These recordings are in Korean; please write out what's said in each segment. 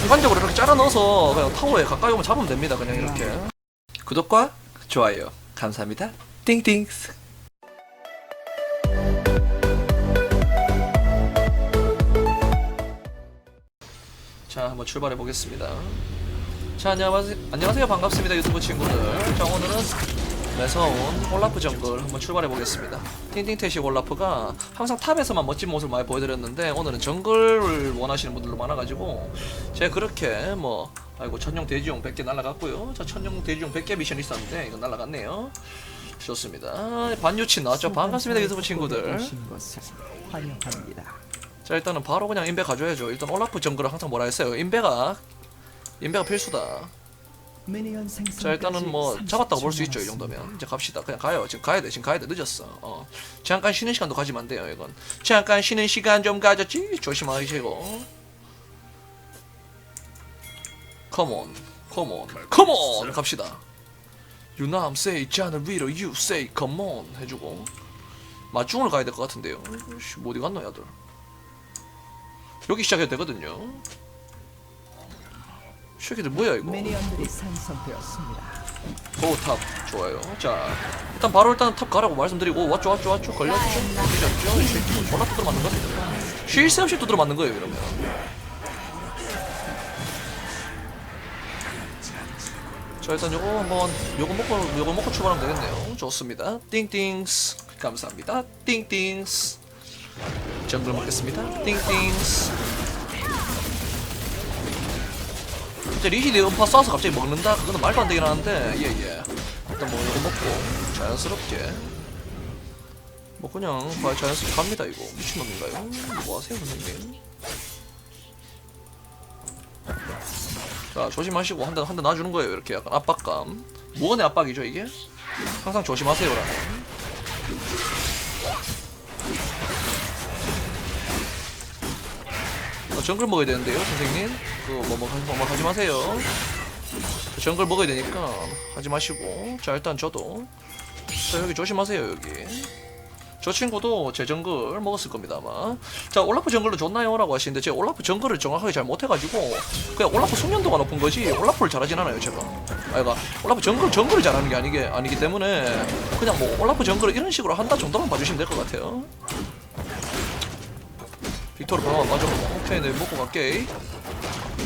순간적으로 이렇게 잘라 넣어서 그냥 타워에 가까이 오면 잡으면 됩니다. 그냥 이렇게. 구독과 좋아요 감사합니다. 띵띵. 자, 한번 출발해 보겠습니다. 자, 안녕하세요. 안녕하세요. 반갑습니다. 유튜브 친구들. 자, 오늘은 매서운 올라프 정글 한번 출발해 보겠습니다. 띵띵태시 올라프가 항상 탑에서만 멋진 모습을 많이 보여드렸는데 오늘은 정글을 원하시는 분들도 많아가지고 제가 그렇게 뭐 아이고 천룡 대지용 100개 날라갔고요. 자, 천룡 대지용 100개 미션 있었는데 이거 날라갔네요. 좋습니다. 반유치 나왔죠. 반갑습니다. 유튜브 친구들. 환영합니다. 자 일단은 바로 그냥 인베 가져야죠 일단 올라프 정글은 항상 뭐라 했어요 인베가 인베가 필수다. 자 일단은 뭐 잡았다고 볼 수 있죠 이 정도면. 이제 갑시다. 그냥 가요. 지금 가야 돼. 지금 가야 돼. 늦었어. 어. 잠깐 쉬는 시간도 가지면 안 돼요 이건. 잠깐 쉬는 시간 좀 가졌지? 조심하시고. 컴온 컴온 컴온 갑시다. You know I'm say 자는 위로 you say come on. 해주고. 맞중을 가야 될 것 같은데요. 씨, 뭐 어디 갔노 야들? 여기 시작해도 되거든요 쉐키들 뭐야 이거 미니언들이 생성되었습니다. 고탑 좋아요. 자 일단 바로 일단 탑 가라고 말씀드리고 왔죠 왔죠 왔죠 걸렸죠 걸렸죠 이 새끼 뭐 졸라 두드려 맞는 겁니다. 쉴새 없이 두드려 맞는 거예요 이러면. 자 일단 요거 한번 요거 먹고 요거 먹고 출발하면 되겠네요. 좋습니다. 띵띵스 감사합니다. 띵띵스 정글 먹겠습니다. 띵띵스 이제 리히드 음파 쏴서 갑자기 먹는다? 그거는 말도 안 되긴 하는데. 예예. 일단 뭐 이거 먹고 자연스럽게. 뭐 그냥 봐 자연스럽게 갑니다 이거. 미친놈인가요? 뭐 하세요 선생님? 자 조심하시고 한 대 한 대 놔주는 거예요 이렇게 약간 압박감. 무언의 압박이죠 이게? 항상 조심하세요라는 어, 정글 먹어야 되는데요, 선생님. 그거 뭐, 뭐, 뭐, 뭐 하지 마세요. 저 정글 먹어야 되니까 하지 마시고. 자, 일단 저도. 자, 여기 조심하세요, 여기. 저 친구도 제 정글 먹었을 겁니다, 아마. 자, 올라프 정글도 좋나요? 라고 하시는데, 제가 올라프 정글을 정확하게 잘 못해가지고, 그냥 올라프 숙련도가 높은 거지, 올라프를 잘하진 않아요, 제가. 아이가, 올라프 정글, 정글을 잘하는 게 아니게, 아니기 때문에, 그냥 뭐, 올라프 정글을 이런 식으로 한다 정도만 봐주시면 될 것 같아요. 빅토르 방어 맞아. 오케이, 네 먹고 갈게.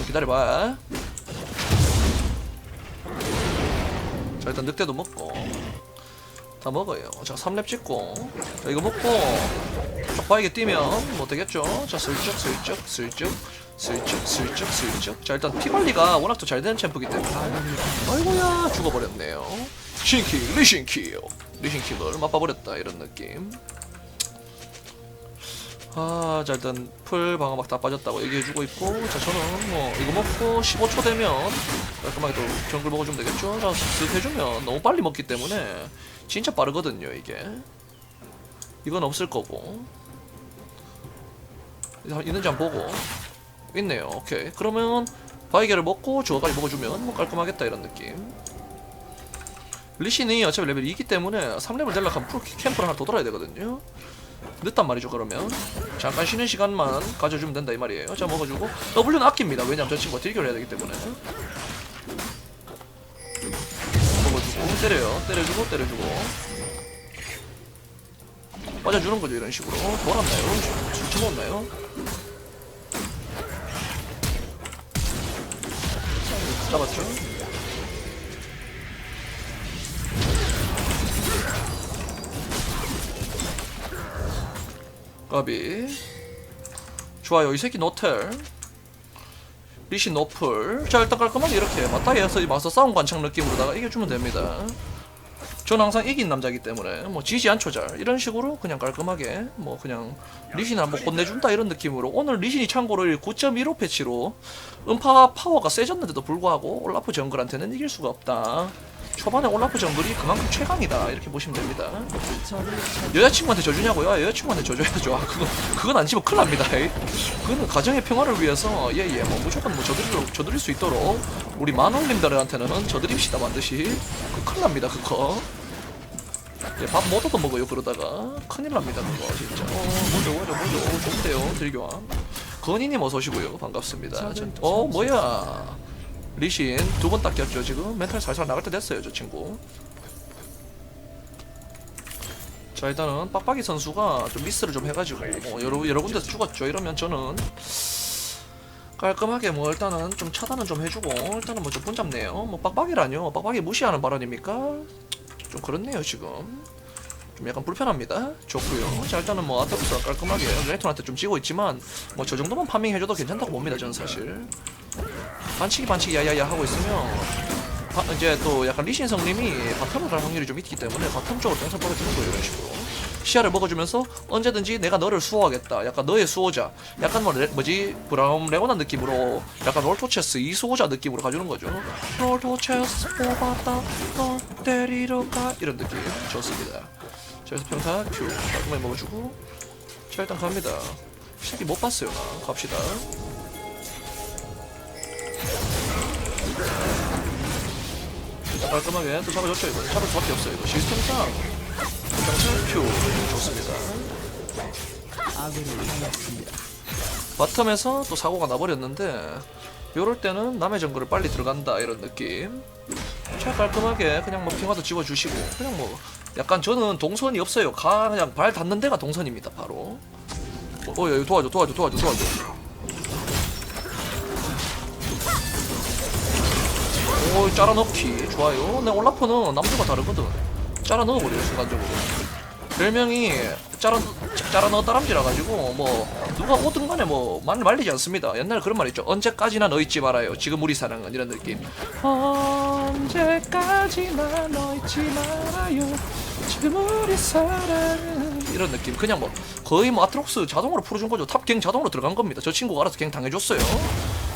기다려봐. 자, 일단 늑대도 먹고. 다 먹어요. 자, 3렙 찍고. 자, 이거 먹고. 족바이게 뛰면 뭐 되겠죠? 자, 슬쩍, 슬쩍, 슬쩍. 슬쩍, 슬쩍, 슬쩍. 자, 일단 피 관리가 워낙 또잘 되는 챔프기 때문에. 아이고야, 죽어버렸네요. 신킬, 리신킬. 리신킬을 맛봐버렸다, 이런 느낌. 아, 자 일단 풀 방어 막 다 빠졌다고 얘기해주고 있고, 자 저는 뭐 이거 먹고 15초 되면 깔끔하게 또 정글 먹어주면 되겠죠. 자, 쓱 해주면 너무 빨리 먹기 때문에 진짜 빠르거든요 이게. 이건 없을 거고. 있는지 한번 보고 있네요. 오케이. 그러면 바이게를 먹고 저거까지 먹어주면 뭐 깔끔하겠다 이런 느낌. 리신이 어차피 레벨 2기 때문에 3레벨 되려면 풀 캠프를 하나 더 돌아야 되거든요. 늦단 말이죠 그러면. 잠깐 쉬는 시간만 가져주면 된다 이 말이에요. 자 먹어주고. W는 아낍니다. 왜냐면 저 친구가 딜교를 해야 되기 때문에. 먹어주고. 때려요. 때려주고 때려주고. 빠져주는 거죠 이런 식으로. 돌았나요? 술 처먹었나요? 잡았죠? 까비. 좋아요. 이 새끼 노텔. 리시 노플. 자 일단 깔끔하게 이렇게 맞다이에서 마서 싸움 관창 느낌으로다가 이겨주면 됩니다. 전 항상 이긴 남자이기 때문에 뭐 지지 않죠 잘. 이런 식으로 그냥 깔끔하게 뭐 그냥 리신을 한번 혼내준다 이런 느낌으로 오늘 리신이 참고로 9.15 패치로 음파 파워가 세졌는데도 불구하고 올라프 정글한테는 이길 수가 없다 초반에 올라프 정글이 그만큼 최강이다 이렇게 보시면 됩니다 여자친구한테 져주냐고요? 아, 여자친구한테 져줘야죠. 아, 그거 그건 안 지면 큰일 납니다. 그거는 가정의 평화를 위해서 예예 뭐 무조건 뭐 저드릴 저드릴 수 있도록 우리 만원님들한테는 저드립시다 반드시. 그 큰일 납니다 그거. 예, 밥못 얻어 먹어요 그러다가 큰일 납니다 그거 진짜 어 뭐죠 뭐죠 뭐죠 어, 좋은데요 들교환 건희님 어서 오시고요 반갑습니다 저, 어 뭐야 리신 두 번 닦였죠 지금. 멘탈 살살 나갈 때 됐어요 저 친구. 자 일단은 빡빡이 선수가 좀 미스를 좀 해가지고 어, 여러 여러 군데서 죽었죠. 이러면 저는 깔끔하게 뭐 일단은 좀 차단은 좀 해주고 일단은 뭐 좀 분잡네요. 뭐 빡빡이라뇨? 빡빡이 무시하는 발언입니까? 좀 그렇네요 지금. 좀 약간 불편합니다. 좋고요. 자 일단은 뭐 아타부스가 깔끔하게 레이톤한테 좀 지고 있지만 뭐 저 정도만 파밍해줘도 괜찮다고 봅니다 저는 사실 반치기 반치기 야야야 하고 있으면 바, 이제 또 약간 리신 성님이 바텀을 갈 확률이 좀 있기 때문에 바텀 쪽으로 땡선 벌어주는 거예요 이런 식으로. 시야를 먹어주면서 언제든지 내가 너를 수호하겠다. 약간 너의 수호자. 약간 뭐 레, 뭐지? 브라운 레고난 느낌으로 약간 롤토체스 이 수호자 느낌으로 가주는 거죠. 롤토체스 뽑았다. 너 데리러 가. 이런 느낌. 좋습니다. 자 그래서 평타 큐 깔끔하게 먹어주고. 자 일단 갑니다. 이 새끼 못 봤어요. 나 갑시다 깔끔하게 또 잡아줬죠 이거. 잡을 수밖에 없어요 이거. 시스템상 큐 좋습니다. 바텀에서 또 사고가 나버렸는데 요럴 때는 남의 정글을 빨리 들어간다 이런 느낌. 자 깔끔하게 그냥 뭐 핑화도 집어주시고 그냥 뭐 약간 저는 동선이 없어요. 가 그냥 발 닿는 데가 동선입니다 바로. 어, 어 야, 도와줘 도와줘 도와줘 도와줘 오 짜라 넣기 좋아요 내 올라프는 남들과 다르거든 짜라 넣어버려요 순간적으로 별명이 짜라 짜라 넣어 따람쥐라 가지고 뭐 누가 오든 간에 뭐 말, 말리지 않습니다. 옛날에 그런 말 있죠. 언제까지나 너 있지 말아요. 지금 우리 사랑은 이런 느낌. 언제까지나 너 있지 말아요. 지금 우리 사랑은 이런 느낌. 그냥 뭐 거의 뭐 아트록스 자동으로 풀어준 거죠. 탑 갱 자동으로 들어간 겁니다. 저 친구가 알아서 갱 당해줬어요.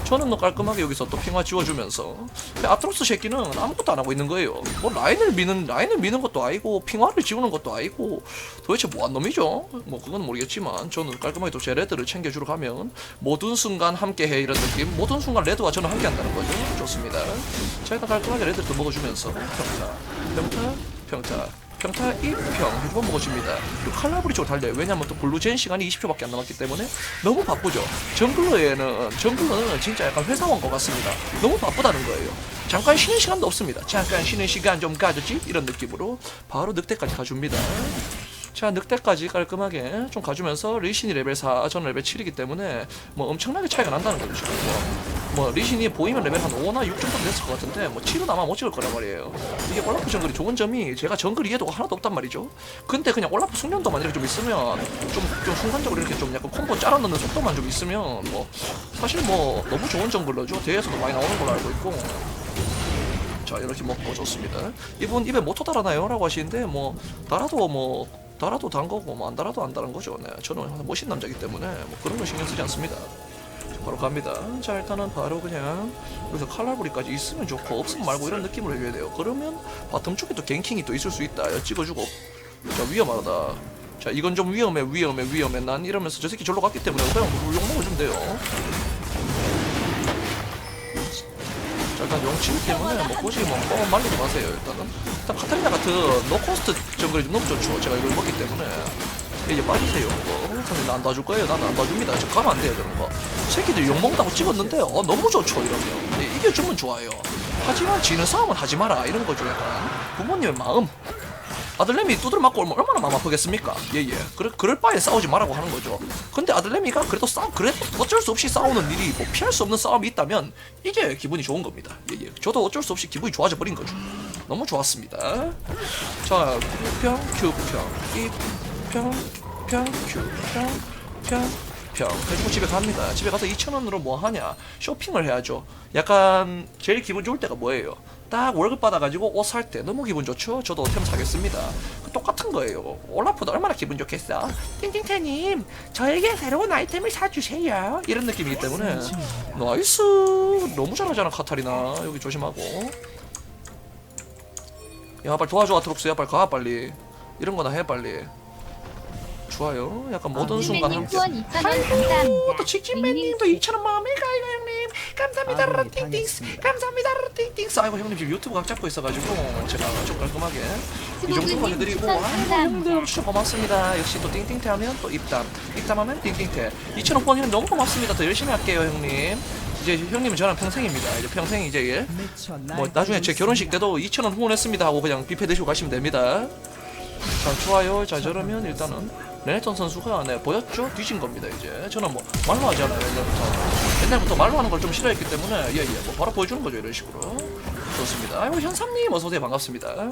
저는 뭐 깔끔하게 여기서 또 핑화 지워주면서 근데 아트록스 새끼는 아무것도 안 하고 있는 거예요. 뭐 라인을 미는 라인을 미는 것도 아니고 핑화를 지우는 것도 아니고 도대체 뭐한 놈이죠? 뭐 그건 모르겠지만 저는 깔끔하게 또 제 레드를 챙겨주러 가면 모든 순간 함께해 이런 느낌. 모든 순간 레드와 저는 함께한다는 거죠. 좋습니다. 자 일단 깔끔하게 레드를 또 먹어주면서 평타, 평타, 평타. 평타 1평 해주고 먹어줍니다. 그리고 칼라브리 쪽으로 달려요. 왜냐면 또 블루젠 시간이 20초밖에 안 남았기 때문에 너무 바쁘죠. 정글러에는 정글러는 진짜 약간 회사원 것 같습니다. 너무 바쁘다는 거예요. 잠깐 쉬는 시간도 없습니다. 잠깐 쉬는 시간 좀 가졌지? 이런 느낌으로 바로 늑대까지 가줍니다. 자 늑대까지 깔끔하게 좀 가주면서 리신이 레벨 4, 저는 레벨 7이기 때문에 뭐 엄청나게 차이가 난다는 거죠. 뭐, 뭐 리신이 보이면 레벨 한 5나 6 정도 됐을 것 같은데 뭐 7은 아마 못 찍을 거란 말이에요. 이게 올라프 정글이 좋은 점이 제가 정글 이해도가 하나도 없단 말이죠. 근데 그냥 올라프 숙련도만 이렇게 좀 있으면 좀, 좀 순간적으로 이렇게 좀 약간 콤보 짜라 넣는 속도만 좀 있으면 뭐 사실 뭐 너무 좋은 정글러죠. 대회에서도 많이 나오는 걸로 알고 있고 자 이렇게 먹고 좋습니다. 이분 입에 모토 달아나요? 라고 하시는데 뭐 달아도 뭐 달아도 단 거고 뭐 안 달아도 안 다른 거죠. 네, 저는 항상 멋진 남자이기 때문에 뭐 그런 거 신경 쓰지 않습니다. 자, 바로 갑니다. 자 일단은 바로 그냥 여기서 칼날부리까지 있으면 좋고 없으면 말고 이런 느낌을 해줘야 돼요. 그러면 바텀 쪽에 또 갱킹이 또 있을 수 있다. 야, 찍어주고 자 위험하다. 자 이건 좀 위험해 위험해 위험해 난 이러면서 저 새끼 절로 갔기 때문에 그냥 욕 먹어주면 돼요. 일단 용치기 때문에 뭐 굳이 뭐 어, 말리지 마세요 일단은. 일단 카타리나 같은 노코스트 정글이 좀 너무 좋죠. 제가 이걸 먹기 때문에. 이제 빠지세요. 뭐 사실 나안 봐줄 거예요. 나는 안 봐줍니다. 저 가면 안 돼요 저런 거. 새끼들 욕먹다고 찍었는데 어 너무 좋죠 이러면. 네, 이겨주면 좋아요. 하지만 지는 싸움은 하지 마라. 이런 거죠 약간. 부모님의 마음 아들내미 두드려 맞고 얼마- 얼마나 마음 아프겠습니까? 예예. 그럴 그럴 바에 싸우지 말라고 하는 거죠. 근데 아들내미가 그래도 싸 그래도 어쩔 수 없이 싸우는 일이 뭐 피할 수 없는 싸움이 있다면 이게 기분이 좋은 겁니다. 예예. 저도 어쩔 수 없이 기분이 좋아져 버린 거죠. 너무 좋았습니다. 자, Q평, Q평, E평, 평, Q평, 평, 평. 해주고 집에 갑니다. 집에 가서 2,000원으로 뭐 하냐? 쇼핑을 해야죠. 약간 제일 기분 좋을 때가 뭐예요? 딱 월급 받아가지고 옷 살 때 너무 기분 좋죠? 저도 템 사겠습니다. 그 똑같은 거예요. 올라프도 얼마나 기분 좋겠어? 띵띵태님, 저에게 새로운 아이템을 사주세요. 이런 느낌이기 때문에 나이스. 너무 잘하잖아 카타리나. 여기 조심하고. 야 빨리 도와줘 아트록스 야 빨리 가 빨리. 이런 거나 해 빨리. 좋아요. 약간 모든 순간 님 함께. 후원 2,000원 감사합니다. 또 치킨맨님도 2,000원 마음에 가요 감사합니다. 아, 띵띵스. 감사합니다. 띵띵스. 아이고 형님 지금 유튜브 각 잡고 있어가지고 제가 좀 깔끔하게 이 정도만 해드리고 아이고 형님들 진짜 고맙습니다. 역시 또 띵띵태 하면 또 입담. 입담하면 띵띵태. 2천원 후원님 너무 고맙습니다. 더 열심히 할게요 형님. 이제 형님은 저랑 평생입니다. 이제 평생 이제 뭐 나중에 제 결혼식 때도 2천원 후원했습니다 하고 그냥 뷔페 드시고 가시면 됩니다. 자 좋아요. 자 저러면 일단은 레네턴 선수가 네 보였죠? 뒤진 겁니다 이제 저는 뭐 말로 하지 않아요 옛날부터 옛날부터 말로 하는 걸 좀 싫어했기 때문에 예예 예, 뭐 바로 보여주는 거죠 이런 식으로. 좋습니다. 아이고 현삼님 어서오세요. 반갑습니다.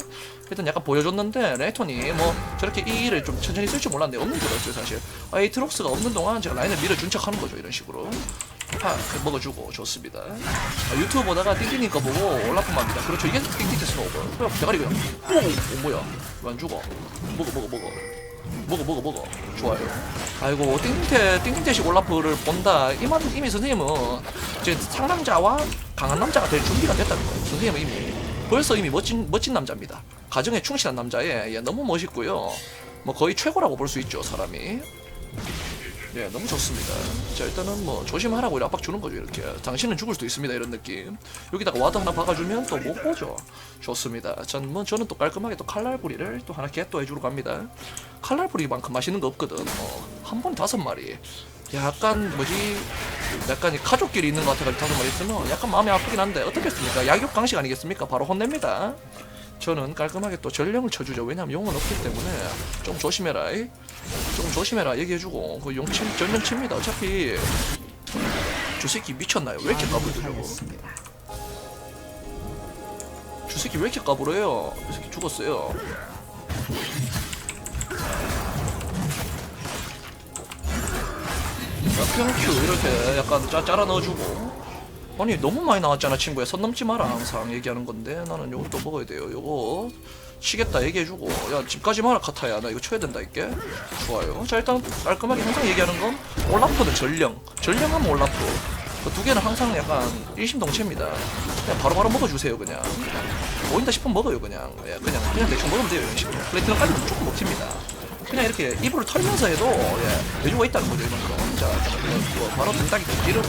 일단 약간 보여줬는데 레이톤이 뭐 저렇게 이 일을 좀 천천히 쓸 줄 몰랐는데 없는 줄 알았어요 사실. 아 이 트록스가 없는 동안 제가 라인을 밀어준 척 하는 거죠 이런 식으로. 팍 먹어주고 좋습니다. 아, 유튜브 보다가 띵띵님 거 보고 올라프합니다. 그렇죠. 이게 띵띵 테스노 오버 어, 대가리 그냥 뽕! 어, 뭐야? 안 죽어. 먹어 먹어 먹어. 먹어 먹어 먹어. 좋아요. 아이고 띵태 띵띵태식 올라프를 본다. 이만 이미 선생님은 이제 상남자와 강한 남자가 될 준비가 됐다는 거예요. 선생님은 이미 벌써 이미 멋진 멋진 남자입니다. 가정에 충실한 남자에 예, 너무 멋있고요. 뭐 거의 최고라고 볼 수 있죠 사람이. 예, 너무 좋습니다. 자, 일단은 뭐 조심하라고 압박 주는 거죠, 이렇게. 당신은 죽을 수도 있습니다, 이런 느낌. 여기다가 와드 하나 박아주면 또 못 보죠. 좋습니다. 전, 뭐, 저는 또 깔끔하게 또 칼날부리를 또 하나 개또 해주러 갑니다. 칼날부리만큼 맛있는 거 없거든. 어, 한 번 다섯 마리. 약간 뭐지 약간 가족끼리 있는 것 같아가지고 다섯 마리 있으면 약간 마음이 아프긴 한데 어떻겠습니까? 약육 강식 아니겠습니까? 바로 혼냅니다. 저는 깔끔하게 또 전령을 쳐주죠. 왜냐면 용은 없기 때문에 좀 조심해라. 이. 좀 조심해라 얘기해주고 그 용치 전령 칩니다. 어차피 주새끼 미쳤나요? 왜 이렇게 까불더라고? 주새끼 왜 이렇게 까불어요? 주새끼 죽었어요. 평큐 이렇게 약간 짜, 짜라 넣어주고 아니 너무 많이 나왔잖아 친구야. 선 넘지 마라. 항상 얘기하는 건데. 나는 요걸 또 먹어야 돼요 요거. 치겠다 얘기해주고. 야 집까지 마라 카타야. 나 이거 쳐야 된다 이게. 좋아요. 자 일단 깔끔하게 항상 얘기하는 건 올라프는 전령. 전령하면 올라프. 그 두 개는 항상 약간 일심동체입니다. 그냥 바로바로 먹어주세요 그냥. 모인다 싶으면 먹어요 그냥. 야, 그냥 그냥 대충 먹으면 돼요 이런 식으로. 플래티넘까지 무조건 먹힙니다. 그냥 이렇게 입으로 털면서 해도 예, 돼지고 있다는 거죠 이런 거 자, 그냥 이거 바로 등딱이 좀 찌르고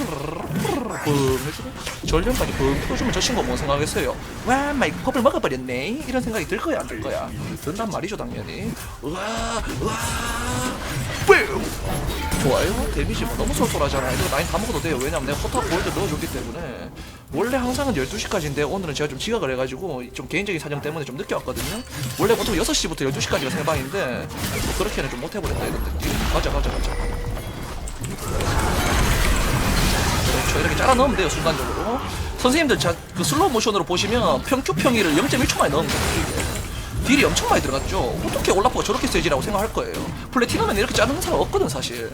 붐 해주고 전령까지 붐 그 풀어주면 저 친구가 뭔 생각했어요. 와 마이 퍼블 막아버렸네. 이런 생각이 들 거야 안 들 거야? 든단 말이죠 당연히. 와와뿜 좋아요. 데미지 뭐 너무 쏠쏠하잖아 이거 라인 다 먹어도 돼요. 왜냐면 내가 포탑 골드 넣어줬기 때문에. 원래 항상은 12시까지인데 오늘은 제가 좀 지각을 해가지고 좀 개인적인 사정 때문에 좀 늦게 왔거든요. 원래 보통 6시부터 12시까지가 생방인데 뭐 그렇게는 좀 못해버렸다 이런 느낌. 가자 가자 가자. 그렇죠. 이렇게 잘라 넣으면 돼요 순간적으로. 선생님들 자, 그 슬로우 모션으로 보시면 평큐 평이를 0.1초 만에 넣은 거예요 이게. 딜이 엄청 많이 들어갔죠. 어떻게 올라프가 저렇게 세지라고 생각할 거예요. 플래티넘은 이렇게 자르는 사람 없거든 사실.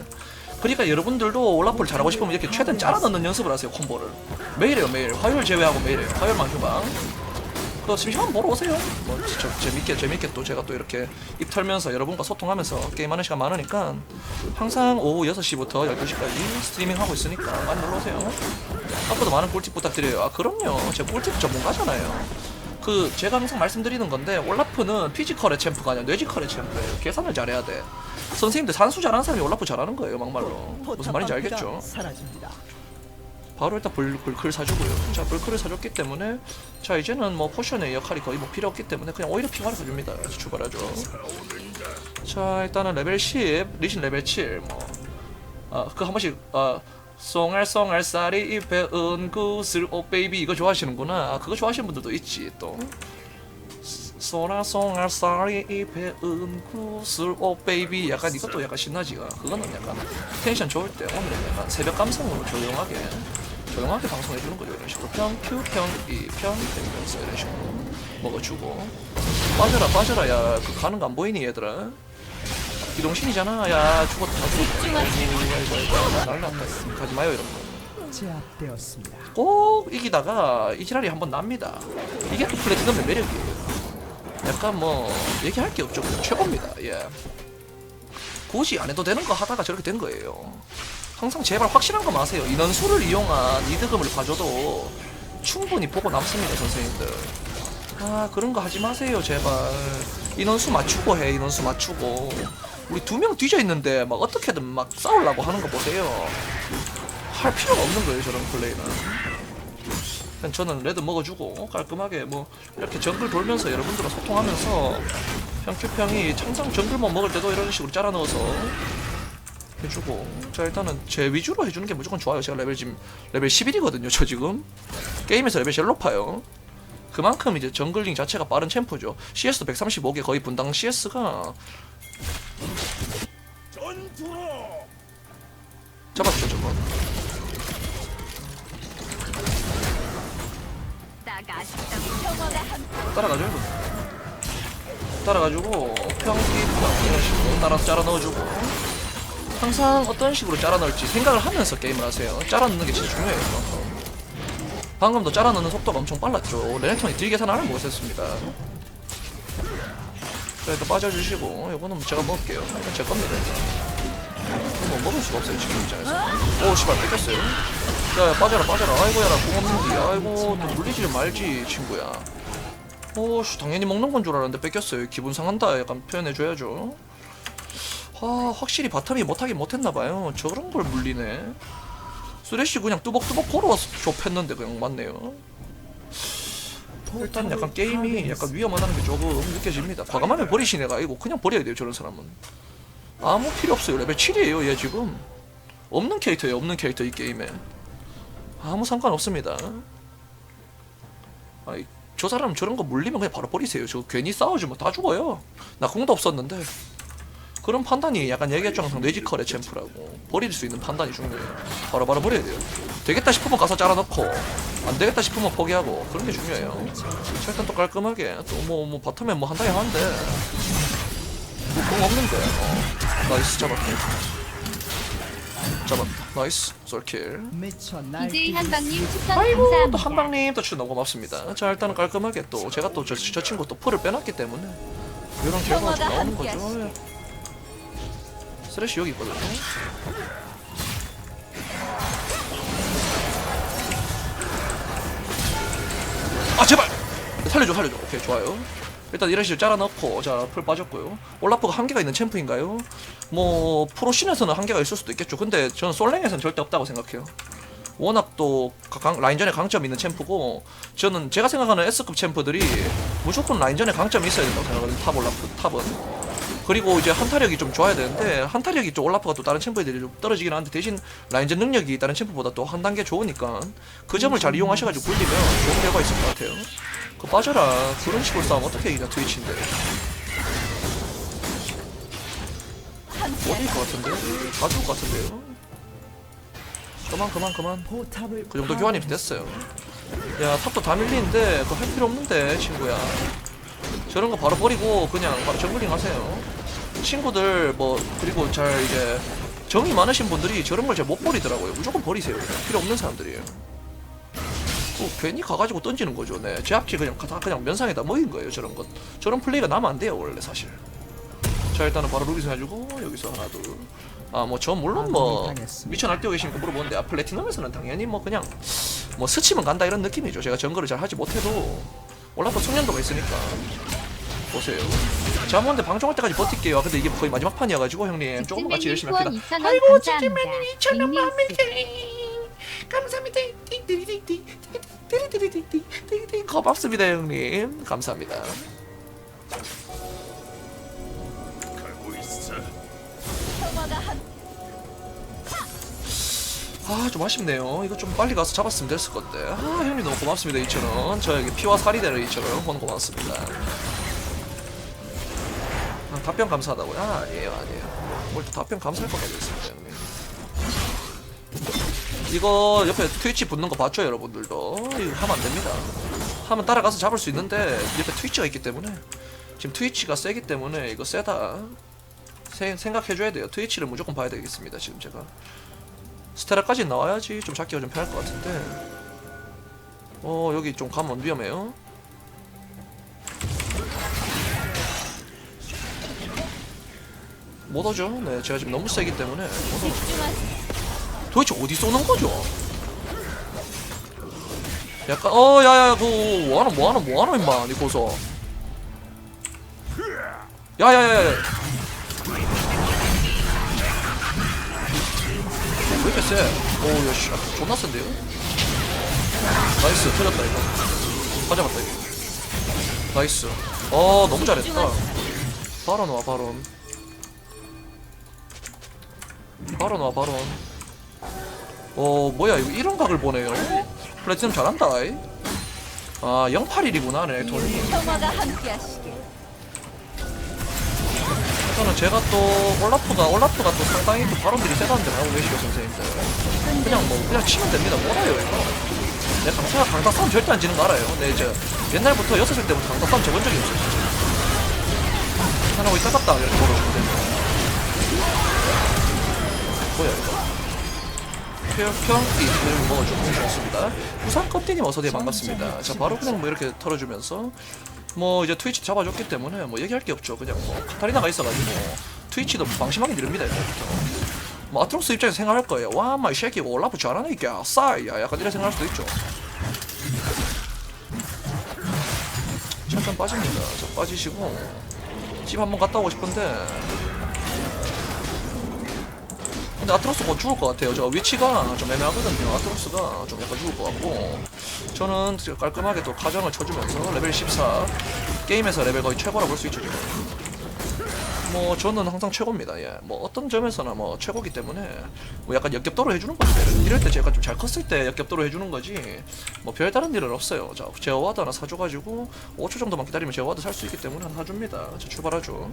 그러니까 여러분들도 올라프를 잘하고 싶으면 이렇게 최대한 잘라 넣는 연습을 하세요 콤보를. 매일 해요 매일. 화요일 제외하고 매일 해요. 화요일만 휴방 그 심심하면 보러 오세요. 뭐 저, 재밌게 재밌게 또 제가 또 이렇게 입 털면서 여러분과 소통하면서 게임하는 시간 많으니까 항상 오후 6시부터 12시까지 스트리밍 하고 있으니까 많이 놀러 오세요. 앞으로도 많은 꿀팁 부탁드려요. 아 그럼요. 제가 꿀팁 전문가잖아요. 그 제가 항상 말씀드리는 건데 올라프는 피지컬의 챔프가 아니라 뇌지컬의 챔프예요. 계산을 잘해야 돼. 선생님들 산수 잘하는 사람이 올라프 잘하는 거예요, 막말로. 무슨 말인지 알겠죠? 사라집니다. 바로 일단 불, 불클 사주고요. 자, 불클을 사줬기 때문에 자 이제는 뭐 포션의 역할이 거의 뭐 필요 없기 때문에 그냥 오히려 핑화를 사줍니다. 그래서 출발하죠. 자, 일단은 레벨 10, 리신 레벨 7, 뭐, 아, 그 한 번씩 아, 송알송알 쌀이 입에 은구슬 오 베이비 이거 좋아하시는구나. 아, 그거 좋아하시는 분들도 있지 또. 소라송알 쌀이 입에 은구슬 오 베이비 약간 이것도 약간 신나지가 그거는 약간 텐션 좋을 때 오늘은 약간 새벽 감성으로 조용하게 조용하게 방송해 주는 거죠 이런 식으로 평 큐 평 이 평 되면서 이런 식으로 먹어주고 빠져라 빠져라 야 그 가는 거 안 보이니 얘들아 이동신이잖아 야 죽었다 죽었다 아이고 아이고 가지 마요 이런 거 제압되었습니다. 꼭 이기다가 이 지랄이 한번 납니다. 이게 또 플래티넘의 매력이에요. 약간 뭐 얘기할 게 없죠. 그냥 최고입니다. 예. 굳이 안 해도 되는 거 하다가 저렇게 된 거예요. 항상 제발 확실한 거 마세요. 인원수를 이용한 이득금을 봐줘도 충분히 보고 남습니다, 선생님들. 아 그런 거 하지 마세요, 제발. 인원수 맞추고 해, 인원수 맞추고. 우리 두 명 뒤져 있는데 막 어떻게든 막 싸우려고 하는 거 보세요. 할 필요가 없는 거예요, 저런 플레이는. 그냥 저는 레드 먹어주고 깔끔하게 뭐 이렇게 정글 돌면서 여러분들과 소통하면서 형큐평이 항상 정글만 먹을 때도 이런 식으로 짜라 넣어서 해주고. 자 일단은 제 위주로 해주는 게 무조건 좋아요. 제가 레벨 지금 레벨 11이거든요 저 지금. 게임에서 레벨 제일 높아요. 그만큼 이제 정글링 자체가 빠른 챔프죠. CS도 135개 거의 분당 CS가. 잡았죠 저거. 따라가죠 이거. 따라가지고 평기 이런 식으로 따라서 짜라 넣어주고 항상 어떤 식으로 짜라 넣을지 생각을 하면서 게임을 하세요. 짜라 넣는 게 진짜 중요해요 방금도 짜라 넣는 속도가 엄청 빨랐죠. 레넥톤이 딜 계산 안 하면 못했습니다. 자 일단 빠져주시고 이거는 제가 먹을게요. 이건 제 겁니다 이거. 뭐 먹을 수가 없어요 지금 입장에서. 오 씨발 뺏겼어요. 야, 야 빠져라 빠져라. 아이고야 나공 없는데 아이고 또 물리지 말지 친구야. 오씨 당연히 먹는 건 줄 알았는데 뺏겼어요. 기분 상한다. 약간 표현해줘야죠 아 확실히 바텀이 못하긴 못했나봐요. 저런 걸 물리네. 쓰레쉬 그냥 뚜벅뚜벅 걸어와서 좁혔는데 그냥 맞네요. 일단 약간 게임이 약간 위험하다는 게 조금 느껴집니다. 과감하게 버리신 애가 아니고. 그냥 버려야 돼요 저런 사람은. 아무 필요 없어요. 레벨 7이에요 얘 지금. 없는 캐릭터예요 없는 캐릭터 이 게임에. 아무 상관없습니다. 아이 저 사람 저런 거 물리면 그냥 바로 버리세요. 저 괜히 싸워주면 다 죽어요. 나 공도 없었는데. 그런 판단이 약간 얘기했죠 항상 뇌지컬의 챔프라고 버릴 수 있는 판단이 중요해요. 바로 바로 버려야 돼요. 되겠다 싶으면 가서 잘라놓고 안 되겠다 싶으면 포기하고 그런 게 중요해요. 자, 일단 또 깔끔하게 또뭐뭐 바텀에 뭐 한다이 하는데 뭐공 없는데 어. 나이스 잡았네. 잡았다. 나이스 솔킬. 날뛰기 한방님 추천 아이고 감사합니다. 또 한방님 또 추천 너무 고맙습니다. 자 일단은 깔끔하게 또 제가 또저 저 친구 또 풀을 빼놨기 때문에 이런 결과가 좀 나오는 거죠. 쓰레쉬 여기 있거든요. 아 제발 살려줘 살려줘. 오케이 좋아요. 일단 이런 식으로 짜라 넣고 자 풀 빠졌고요. 올라프가 한계가 있는 챔프인가요? 뭐 프로씬에서는 한계가 있을 수도 있겠죠. 근데 저는 솔랭에서는 절대 없다고 생각해요. 워낙 또 강- 라인전에 강점이 있는 챔프고 저는 제가 생각하는 S급 챔프들이 무조건 라인전에 강점이 있어야 된다고 생각하거든요 탑 올라프 탑은 그리고 이제 한타력이 좀 좋아야 되는데 한타력이 좀 올라프가 또 다른 챔프들이 좀 떨어지긴 하는데 대신 라인전 능력이 다른 챔프보다 또 한 단계 좋으니까 그 점을 잘 이용하셔가지고 굴리면 좋은 결과 있을 것 같아요 그 빠져라 그런 식으로 싸움 어떻게 이기냐 트위치인데 어디일 것 같은데? 다 죽을 것 같은데요? 그만 그만 그만 그 정도 교환이 됐어요. 야 탑도 다 밀리는데 그거 할 필요 없는데 친구야. 저런 거 바로 버리고 그냥 바로 정글링 하세요. 친구들 뭐 그리고 잘 이제 정이 많으신 분들이 저런 걸 잘 못 버리더라고요. 무조건 버리세요. 필요 없는 사람들이에요. 또 괜히 가가지고 던지는 거죠. 네, 제 앞지 그냥 다 그냥 면상에다 먹인 거예요. 저런 것. 저런 플레이가 나면 안 돼요 원래 사실. 자 일단은 바로 루비스 해주고 여기서 하나 둘. 아뭐 저 물론 뭐 미쳐 날뛰고 계시니까 물어보는데 아 플래티넘에서는 당연히 뭐 그냥 뭐 스치면 간다 이런 느낌이죠. 제가 정글을 잘 하지 못해도 올라프 숙련도가 있으니까 보세요. 제가 한번 방송할 때까지 버틸게요. 근데 이게 거의 마지막 판이어가지고 형님 조금 같이 열심히 합시다. 2,000원 아이고. 찌찌맨님 2,000원 닉네임 만밀게 감사합니다. 띠띠띠띠띠띠띠띠띠띠띠 고맙습니다 형님. 감사합니다. 평화가 함 아 좀 아쉽네요. 이거 좀 빨리 가서 잡았으면 됐을 건데. 아 형님 너무 고맙습니다 2,000원. 저에게 피와 살이 되는 2,000원 번 고맙습니다. 아, 답변 감사하다고요? 아 아니에요 아니에요. 뭘 또 답변 감사할 것까지 있습니다 형님. 이거 옆에 트위치 붙는 거 봤죠 여러분들도? 이거 하면 안 됩니다. 하면 따라가서 잡을 수 있는데 옆에 트위치가 있기 때문에 지금 트위치가 세기 때문에 이거 세다. 세- 생각해줘야 돼요. 트위치를 무조건 봐야 되겠습니다. 지금 제가. 스테라까지 나와야지 좀 잡기가 좀 편할 것 같은데. 어 여기 좀 가면 위험해요. 못 오죠? 네 제가 지금 너무 세기 때문에 못 오죠. 도대체 어디 쏘는 거죠? 약간 어 야야 그 뭐하노 뭐하노 뭐하노 임마 니 고서 야야야야 왜 이렇게 세? 오우 야씨 존나 센데요? 나이스 터졌다 이거 가져갔다 이거 나이스 어 너무 잘했다 바론 와 바론 바론 와 바론 어 뭐야 이거 이런 각을 보네요 플래티넘 잘한다 이. 아 081이구나 네 함께하시길. 저는 제가 또 올라프가 올라프가 또 상당히 또 발언들이 세다는데 말고 계시고 선생님들. 그냥 뭐 그냥 치면 됩니다. 몰아요 이거? 내 강타가 강타 싸움 절대 안 지는 거 알아요. 내 이제 옛날부터 여섯 살 때부터 강타 싸움 재본 적이 없어요. 하나고 있다 갔다 이렇게 걸어주면 되는 뭐야 이거? 쾌역형 이를 먹어주고 좋습니다. 부산 껍데기 어서대 반갑습니다. 자 바로 그냥 뭐 이렇게 털어주면서 뭐 이제 트위치 잡아줬기 때문에 뭐 얘기할 게 없죠. 그냥 뭐 카타리나가 있어가지고 트위치도 방심하게 누릅니다 이제부터 뭐 아트록스 입장에서 생각할 거예요. 와 마이 쉐키 올라프 잘하네 이게 싸이야 약간 이런 생각할 수도 있죠. 잠깐 빠집니다. 자 빠지시고 집 한번 갔다 오고 싶은데. 근데 아트로스 곧 죽을 것 같아요. 저 위치가 좀 애매하거든요. 아트로스가 좀 약간 죽을 것 같고 저는 깔끔하게 또 가정을 쳐주면서 레벨 14 게임에서 레벨 거의 최고라 볼 수 있죠 지금. 뭐 저는 항상 최고입니다. 예. 뭐 어떤 점에서나 뭐 최고기 때문에 뭐 약간 역겹도로 해주는 거죠. 이럴 때 제가 좀 잘 컸을 때 역겹도로 해주는 거지 뭐 별다른 일은 없어요. 자 제어와드 하나 사줘가지고 5초 정도만 기다리면 제어와드 살 수 있기 때문에 하나 사줍니다. 자 출발하죠.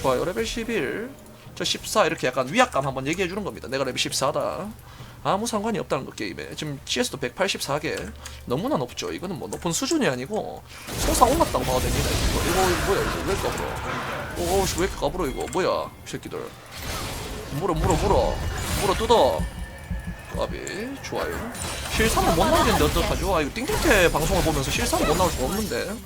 좋아요 레벨 11, 저 14 이렇게 약간 위압감 한번 얘기해 주는 겁니다. 내가 레벨 14다. 아무 상관이 없다는 거 게임에 지금 CS도 184개 너무나 높죠. 이거는 뭐 높은 수준이 아니고 솟아올랐다고 봐도 됩니다. 이거 이거, 이거 뭐야 이거 왜 까불어? 오씨 왜 이렇게 까불어 이거 뭐야 이 새끼들 물어 물어 물어 물어 뜯어. 까비 좋아요. 실사는 못 나오겠는데 어떡하죠? 아 이거 띵띵태 방송을 보면서 실사는 못 나올 수가 없는데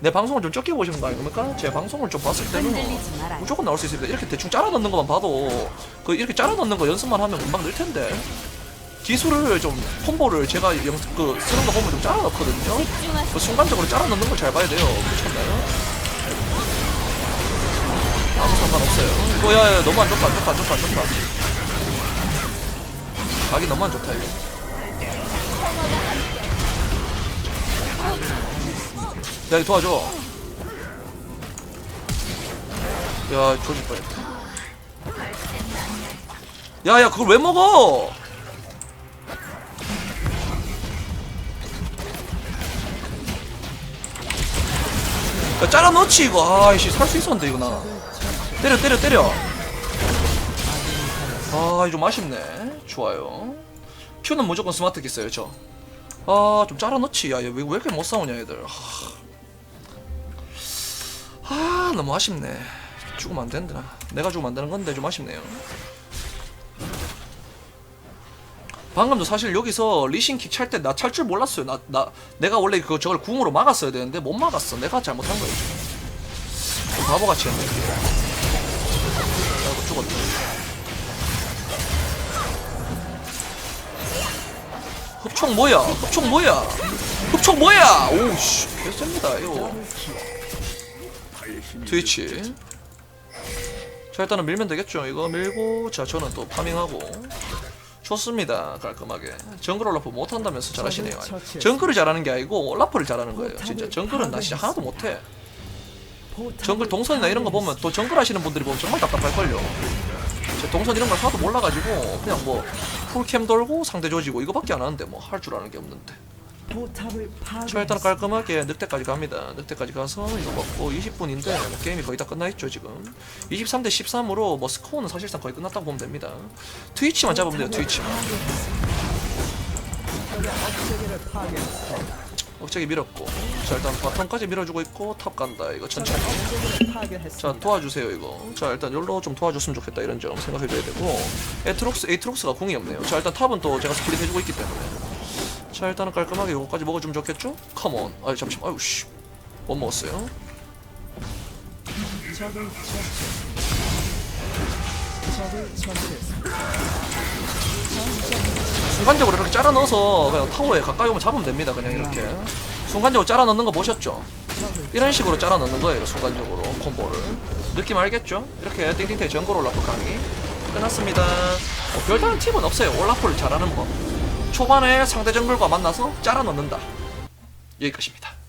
내 방송을 좀 적게 보시는 거 아닙니까? 제 방송을 좀 봤을 때는. 무조건 나올 수 있습니다. 이렇게 대충 짜라 넣는 것만 봐도 그 이렇게 짜라 넣는 거 연습만 하면 금방 늘 텐데 기술을 좀 콤보를 제가 영, 그 쓰는 거 보면 좀 짜라 넣거든요. 그 순간적으로 짜라 넣는 걸 잘 봐야 돼요. 그렇잖아요. 아무 상관없어요. 이거 야, 야 너무 안 좋다 안 좋다 안 좋다 안 좋다. 각이 너무 안 좋다 이거. 야 도와줘. 야 조질 뻔했다. 야야 그걸 왜 먹어? 야 잘라 넣지 이거. 아이씨 살 수 있었는데 이거 나. 때려 때려 때려. 아 이거 좀 아쉽네. 좋아요. 퓨는 무조건 스마트 기어요 저아좀 잘라 넣지. 야왜 왜 이렇게 못 싸우냐 얘들. 하... 아 너무 아쉽네 죽으면 안 된다 내가 죽으면 안 되는 건데 좀 아쉽네요 방금도 사실 여기서 리신킥 찰 때 나 찰 줄 몰랐어요. 나, 나, 내가 원래 그 저걸 궁으로 막았어야 되는데 못 막았어. 내가 잘못한 거예요. 좀 바보같이 했네. 아이고, 죽었다. 흡총 뭐야? 흡총 뭐야? 흡총 뭐야? 오우씨. 개셉니다, 이거. 트위치. 자, 일단은 밀면 되겠죠. 이거 밀고, 자, 저는 또 파밍하고. 좋습니다. 깔끔하게. 정글 올라프 못한다면서 잘하시네요. 정글을 잘하는 게 아니고 올라프를 잘하는 거예요. 진짜 정글은 나 진짜 하나도 못해. 정글 동선이나 이런 거 보면 또 정글 하시는 분들이 보면 정말 답답할걸요. 제 동선 이런 걸 하나도 몰라가지고 그냥 뭐 풀캠 돌고 상대 조지고 이거밖에 안 하는데 뭐 할 줄 아는 게 없는데. 포탑을 자 일단 깔끔하게 늑대까지 갑니다. 늑대까지 가서 이거 먹고 20분인데 뭐 게임이 거의 다 끝나 있죠 지금. 23대 13으로 뭐 스코어는 사실상 거의 끝났다고 보면 됩니다. 트위치만 잡으면 돼요 트위치만. 억제기 밀었고 자 일단 바텀까지 밀어주고 있고 탑 간다 이거 천천히. 자 도와주세요 이거 자 일단 욜로 좀 도와줬으면 좋겠다 이런 점 생각해줘야 되고 에트록스 에이트록스가 궁이 없네요 자 일단 탑은 또 제가 스플릿 해주고 있기 때문에 자 일단은 깔끔하게 요거까지 먹어주면 좋겠죠? 컴온 아 잠시만 아유 씨못 먹었어요. 적을 처치했습니다. 순간적으로 이렇게 잘라 넣어서 그냥 타워에 가까이 오면 잡으면 됩니다. 그냥 이렇게 순간적으로 잘라 넣는 거 보셨죠? 이런 식으로 잘라 넣는 거예요. 순간적으로 콤보를 느낌 알겠죠? 이렇게 띵띵태 전골 올라프 강의 끝났습니다. 뭐 별다른 팁은 없어요. 올라프를 잘하는 법. 초반에 상대 정글과 만나서 잘라 넣는다. 여기까지입니다.